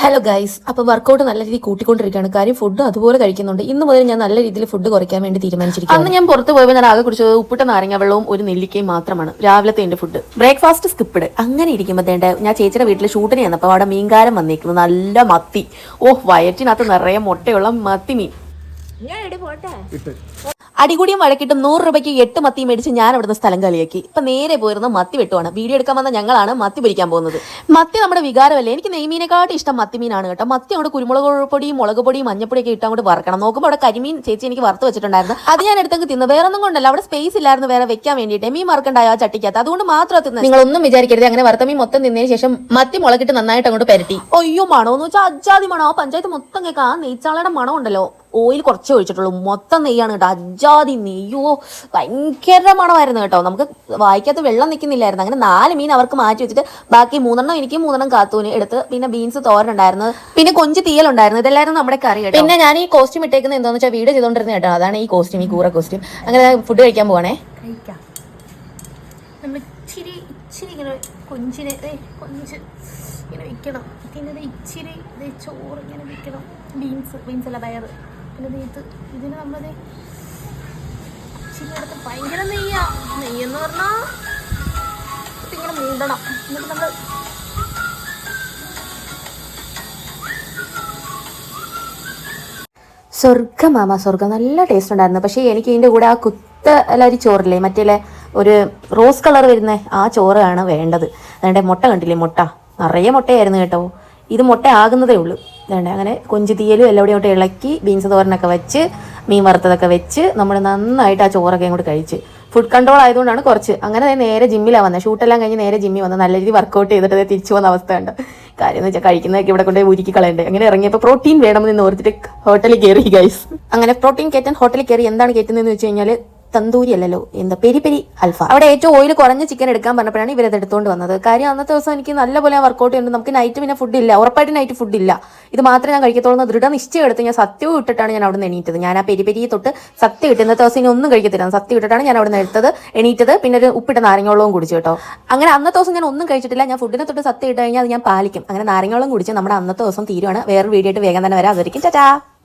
Hello guys അപ്പോൾ workout നല്ല രീതിയിൽ കൂട്ടിക്കൊണ്ടിരിക്കുകയാണ്. കാര്യം ഫുഡ് അതുപോലെ കഴിക്കുന്നുണ്ട്. ഇന്ന് മുതൽ ഞാൻ നല്ല രീതിയിൽ ഫുഡ് കുറയ്ക്കാൻ വേണ്ടി തീരുമാനിച്ചിരിക്കുന്നു അന്ന് ഞാൻ പുറത്ത് പോയപ്പോൾ ഞാൻ ആകെ കുടിച്ചത് ഉപ്പിട്ട നാരങ്ങ വെള്ളവും ഒരു നെല്ലിക്കയും മാത്രമാണ്. രാവിലത്തെ എന്റെ ഫുഡ് ബ്രേക്ക്ഫാസ്റ്റ് സ്കിപ്പിഡ് അങ്ങനെ ഇരിക്കുമ്പോൾ തേണ്ട ഞാൻ ചേച്ചിയുടെ വീട്ടിൽ ഷൂട്ടിന് ചെന്നപ്പോൾ അവിടെ മീൻകാരം വന്നിരിക്കുന്നു നല്ല മത്തി. ഓഹ് വയറ്റിനകത്ത് നിറയെ മുട്ടയുള്ള മത്തി മീൻ. അടികൂടിയും വഴക്കിട്ടും നൂറ് രൂപയ്ക്ക് എട്ട് മത്തി മേടിച്ച് ഞാൻ അവിടുന്ന് സ്ഥലം കളിയാക്കി. ഇപ്പൊ നേരെ പോയിരുന്ന മത്തി വെട്ടുവാണ്. വീഡിയോ എടുക്കാൻ വന്ന ഞങ്ങളാണ് മത്തി പിടിക്കാൻ പോകുന്നത്. മത്തി നമ്മുടെ വികാരമല്ലേ? എനിക്ക് നെയ്മീനെക്കാട്ടും ഇഷ്ടം മത്തി മീനാണ് കേട്ടോ. മത്തി അങ്ങോട്ട് കുരുമുളക് പൊടിയും മുളക് പൊടിയും മഞ്ഞപ്പൊടിയൊക്കെ ഇട്ട് അങ്ങോട്ട് വറക്കണം. നോക്കുമ്പോൾ അവിടെ കരിമീൻ ചേച്ചി എനിക്ക് വറുത്ത് വെച്ചിട്ടുണ്ടായിരുന്നു. അത് ഞാൻ എടുത്തങ്ങ് തിന്നു. വേറെ ഒന്നും കൊണ്ടല്ല. അവിടെ സ്പേസ് ഇല്ലായിരുന്നു വേറെ വെക്കാൻ വേണ്ടിയിട്ട്. മീൻ മറക്കണ്ടായോ ആ ചട്ടിക്കകത്ത്? അതുകൊണ്ട് മാത്രം നിങ്ങൾ ഒന്നും വിചാരിക്കരുത്. അങ്ങനെ വറുത്ത മീൻ മൊത്തം തിന്നതിന് ശേഷം മത്തി മുളകിട്ട് നന്നായിട്ട് അങ്ങോട്ട് പെരട്ടി. അയ്യോ മണോന്ന് വെച്ചാൽ അജാതി മണോ? ആ പഞ്ചായത്ത് മൊത്തം കേൾക്കാം ആ നെയ്ച്ചാളയുടെ മണം ഉണ്ടല്ലോ ഓയിൽ കുറച്ചേ ഒഴിച്ചിട്ടുള്ളൂ. മൊത്തം നെയ്യാണ് കേട്ടോ. അജാതി നെയ്യോ ഭയങ്കര മണമായിരുന്നു കേട്ടോ. നമുക്ക് വായിക്കാത്ത വെള്ളം നിൽക്കുന്നില്ലായിരുന്നു. അങ്ങനെ നാല് മീൻ അവർക്ക് മാറ്റി വെച്ചിട്ട് ബാക്കി മൂന്നെണ്ണം എനിക്ക് മൂന്നെണ്ണം കാത്തൂന് എടുത്ത് പിന്നെ ബീൻസ് തോരൻ ഉണ്ടായിരുന്നു. പിന്നെ കൊഞ്ച് തീയലുണ്ടായിരുന്നു. ഇതെല്ലായിരുന്നു നമ്മുടെ കറി കേട്ടോ. പിന്നെ ഞാൻ ഈ കോസ്റ്റ്യൂം ഇട്ടേക്കുന്ന എന്താണെന്ന് വെച്ചാൽ വീട് ചെയ്തോണ്ടിരുന്ന കേട്ടോ. അതാണ് ഈ കോസ്റ്റ്യൂം ഈ കൂറ കോസ്റ്റ്യൂം അങ്ങനെ ഫുഡ് കഴിക്കാൻ പോവാണേ. കഴിക്കാം. നമ്മൾ ഇച്ചിരി ഇച്ചിരി ഇങ്ങനെ കൊഞ്ചിനെ ദേ കൊഞ്ച് ഇങ്ങനെ വെക്കണം. പിന്നെ ദേ ഇച്ചിരി ദേ ചോറ് ഇങ്ങനെ വെക്കണം. ബീൻസ് ബീൻസ് അല്ല പയർ ദേ ഇത്. ഇതിന് നമ്മൾ ദേ ഭയങ്കര നെയ്യാ. നെയ്യെന്ന് പറഞ്ഞാൽ ഇങ്ങനെ മൂടണം എന്നിട്ട് നമ്മൾ സ്വർഗം മാമ സ്വർഗം നല്ല ടേസ്റ്റ് ഉണ്ടായിരുന്നു. പക്ഷേ എനിക്ക് ഇതിന്റെ കൂടെ ആ കുത്ത അല്ല ഒരു ചോറില്ലേ മറ്റേ ഒരു റോസ് കളർ വരുന്ന ആ ചോറാണ് വേണ്ടത്. അതുകൊണ്ട് മുട്ട കണ്ടില്ലേ മുട്ട? നിറയെ മുട്ടയായിരുന്നു കേട്ടോ. ഇത് മുട്ട ആകുന്നതേ ഉള്ളൂ. വേണ്ട അങ്ങനെ കൊഞ്ച് തീയലും അങ്ങോട്ട് ഇളക്കി ബീൻസ് തോരനൊക്കെ വെച്ച് മീൻ വറുത്തതൊക്കെ വെച്ച് നമ്മൾ നന്നായിട്ട് ആ ചോറൊക്കെ അങ്ങോട്ട് കഴിച്ച്. ഫുഡ് കൺട്രോൾ ആയതുകൊണ്ടാണ് കുറച്ച്. അങ്ങനെ നേരെ ജിമ്മിലാണ് വന്നത് ഷൂട്ടെല്ലാം കഴിഞ്ഞ് നേരെ ജിമ്മിൽ വന്ന് നല്ല രീതിയിൽ വർക്കൗട്ട് ചെയ്തിട്ട് തിരിച്ചു പോകുന്ന അവസ്ഥയുണ്ട്. കാര്യം എന്ന് വെച്ചാൽ കഴിക്കുന്നതൊക്കെ ഇവിടെ കൊണ്ടുപോയി ഉരുക്കി കളയണ്ടേ. അങ്ങനെ ഇറങ്ങിയപ്പോൾ പ്രോട്ടീൻ വേണമെന്ന് ഓർത്തിട്ട് ഹോട്ടലിൽ കയറി ഗൈസ് അങ്ങനെ പ്രോട്ടീൻ കയറ്റാൻ ഹോട്ടലിൽ കയറി എന്താണ് കയറ്റുന്നതെന്ന് വെച്ച് കഴിഞ്ഞാൽ തന്തൂരി അല്ലല്ലോ എന്താ പെരി പെരി അൽഫ. അവിടെ ഏറ്റവും ഓയിൽ കുറഞ്ഞ ചിക്കൻ എടുക്കാൻ പറഞ്ഞപ്പോഴാണ് ഇവരത് എടുത്തുകൊണ്ട് വന്നത്. കാര്യം അന്നത്തെ ദിവസം എനിക്ക് നല്ലപോലെ വർക്കൗട്ട് ചെയ്യുന്നുണ്ട്. നമുക്ക് നൈറ്റ് പിന്നെ ഫുഡ് ഇല്ല. ഉറപ്പായിട്ട് നൈറ്റ് ഫുഡ് ഇല്ല. ഇത് മാത്രമേ ഞാൻ കഴിക്കത്തുള്ളൂ. ദൃഢ നിശ്ചയം എടുത്ത് ഞാൻ സത്യവും ഇട്ടിട്ടാണ് ഞാൻ അവിടെ നിന്ന് എണീറ്റത്. ഞാൻ ആ പെരി പെരി തൊട്ട് സത്യം ഇട്ട് ഇന്നത്തെ ദിവസം ഇനി ഒന്നും കഴിക്കത്തില്ല. സത്യം ഇട്ടിട്ടാണ് ഞാൻ അവിടെ നിന്ന് എടുത്തത് എണീറ്റത്. പിന്നെ ഒരു ഉപ്പിട്ട നാരങ്ങവെള്ളവും കുടിച്ചു കേട്ടോ. അങ്ങനെ അന്നത്തെ ദിവസം ഞാൻ ഒന്നും കഴിച്ചിട്ടില്ല. ഞാൻ ഫുഡിനെ തൊട്ട് സത്യം ഇട്ട് കഴിഞ്ഞാൽ അത് ഞാൻ പാലിക്കും. അങ്ങനെ നാരങ്ങവെള്ളം കുടിച്ച് നമ്മുടെ അന്നത്തെ ദിവസം തീരുവാണ്. വേറൊരു വീഡിയോ ആയിട്ട് വേഗം തന്നെ വരാം. അതായിരിക്കും ചാച്ചാ